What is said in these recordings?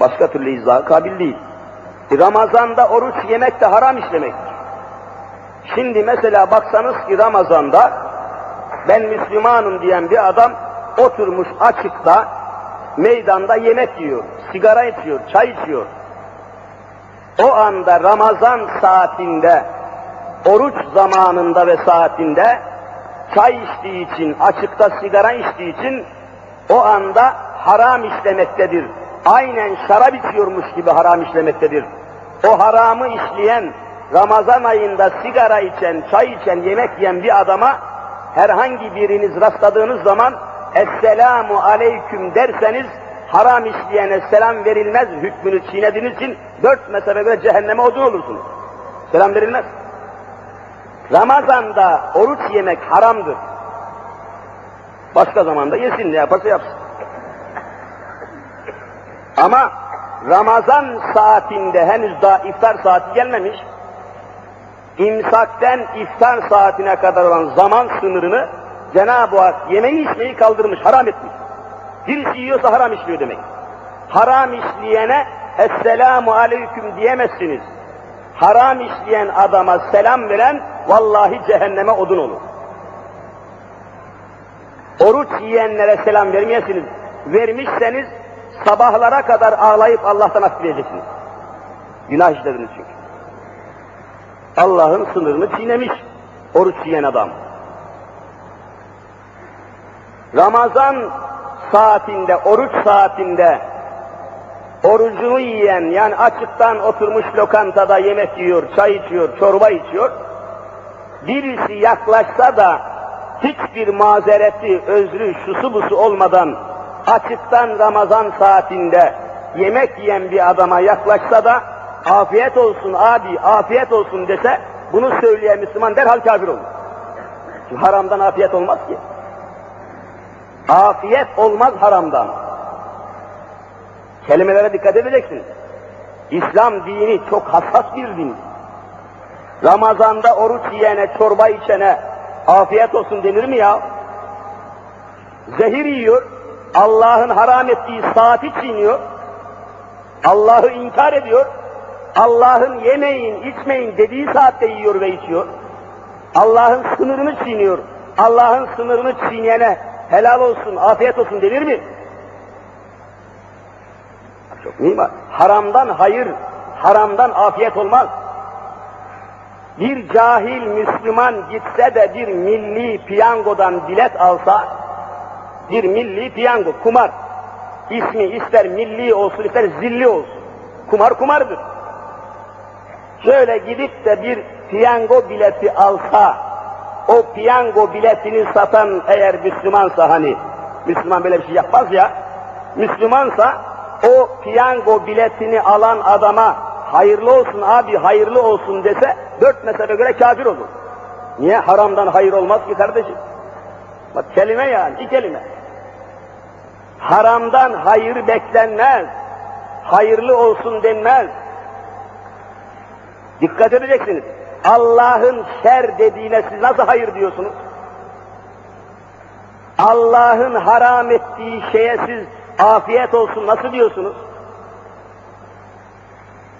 Başka türlü izahı kabil değil. Ramazan'da oruç yemek de haram işlemektir. Şimdi mesela baksanız ki Ramazan'da ben Müslümanım diyen bir adam oturmuş açıkta meydanda yemek yiyor, sigara içiyor, çay içiyor. O anda Ramazan saatinde, oruç zamanında ve saatinde çay içtiği için, açıkta sigara içtiği için o anda haram işlemektedir. Aynen şarap içiyormuş gibi haram işlemektedir. O haramı işleyen, Ramazan ayında sigara içen, çay içen, yemek yiyen bir adama herhangi biriniz rastladığınız zaman Esselamu Aleyküm derseniz haram işleyene selam verilmez hükmünü çiğnediğiniz için dört göre cehenneme odun olursunuz. Selam verilmez. Ramazan'da oruç yemek haramdır. Başka zamanda yesin ne yaparsa yapsın. Ama Ramazan saatinde henüz daha iftar saati gelmemiş. İmsakten iftar saatine kadar olan zaman sınırını Cenab-ı Hak yemeği içmeyi kaldırmış, haram etmiş. Birisi yiyorsa haram işliyor demek. Haram işleyene Esselamu Aleyküm diyemezsiniz. Haram işleyen adama selam veren vallahi cehenneme odun olur. Oruç yiyenlere selam vermeyesiniz. Vermişseniz sabahlara kadar ağlayıp Allah'tan af dileyeceksiniz. Günah işlediniz çünkü. Allah'ın sınırını çiğnemiş oruç yiyen adam. Ramazan saatinde, oruç saatinde orucunu yiyen, yani açıktan oturmuş lokantada yemek yiyor, çay içiyor, çorba içiyor, birisi yaklaşsa da hiçbir mazereti, özrü, şusu busu olmadan açıktan Ramazan saatinde yemek yiyen bir adama yaklaşsa da afiyet olsun abi, afiyet olsun dese bunu söyleyen Müslüman derhal kafir olur. Çünkü haramdan afiyet olmaz ki. Afiyet olmaz haramdan. Kelimelere dikkat edeceksiniz. İslam dini çok hassas bir din. Ramazanda oruç yiyene, çorba içene afiyet olsun denir mi ya? Zehir yiyor, Allah'ın haram ettiği saati çiğniyor, Allah'ı inkar ediyor, Allah'ın yemeyin, içmeyin dediği saatte yiyor ve içiyor. Allah'ın sınırını çiğniyor. Allah'ın sınırını çiğneyene helal olsun, afiyet olsun denir mi? Çok mühim. Haramdan hayır, haramdan afiyet olmaz. Bir cahil Müslüman gitse de bir milli piyangodan bilet alsa, bir milli piyango, kumar, ismi ister milli olsun ister zilli olsun. Kumar kumardır. Şöyle gidip de bir piyango bileti alsa, o piyango biletini satan eğer Müslümansa hani, Müslüman böyle bir şey yapmaz ya, Müslümansa o piyango biletini alan adama hayırlı olsun abi hayırlı olsun dese dört mezhebe göre kafir olur. Niye? Haramdan hayır olmaz ki kardeşim. Bak kelime yani, iki kelime. Haramdan hayır beklenmez. Hayırlı olsun denmez. Dikkat edeceksiniz. Allah'ın şer dediğine siz nasıl hayır diyorsunuz? Allah'ın haram ettiği şeye siz afiyet olsun nasıl diyorsunuz?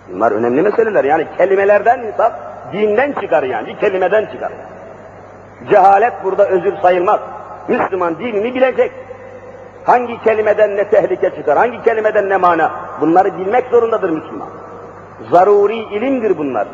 Bunlar önemli meseleler. Yani kelimelerden insan dinden çıkar yani. Bir kelimeden çıkar. Cehalet burada özür sayılmaz. Müslüman dinini bilecek. Hangi kelimeden ne tehlike çıkar, hangi kelimeden ne mana? Bunları bilmek zorundadır Müslüman. Zaruri ilimdir bunlar.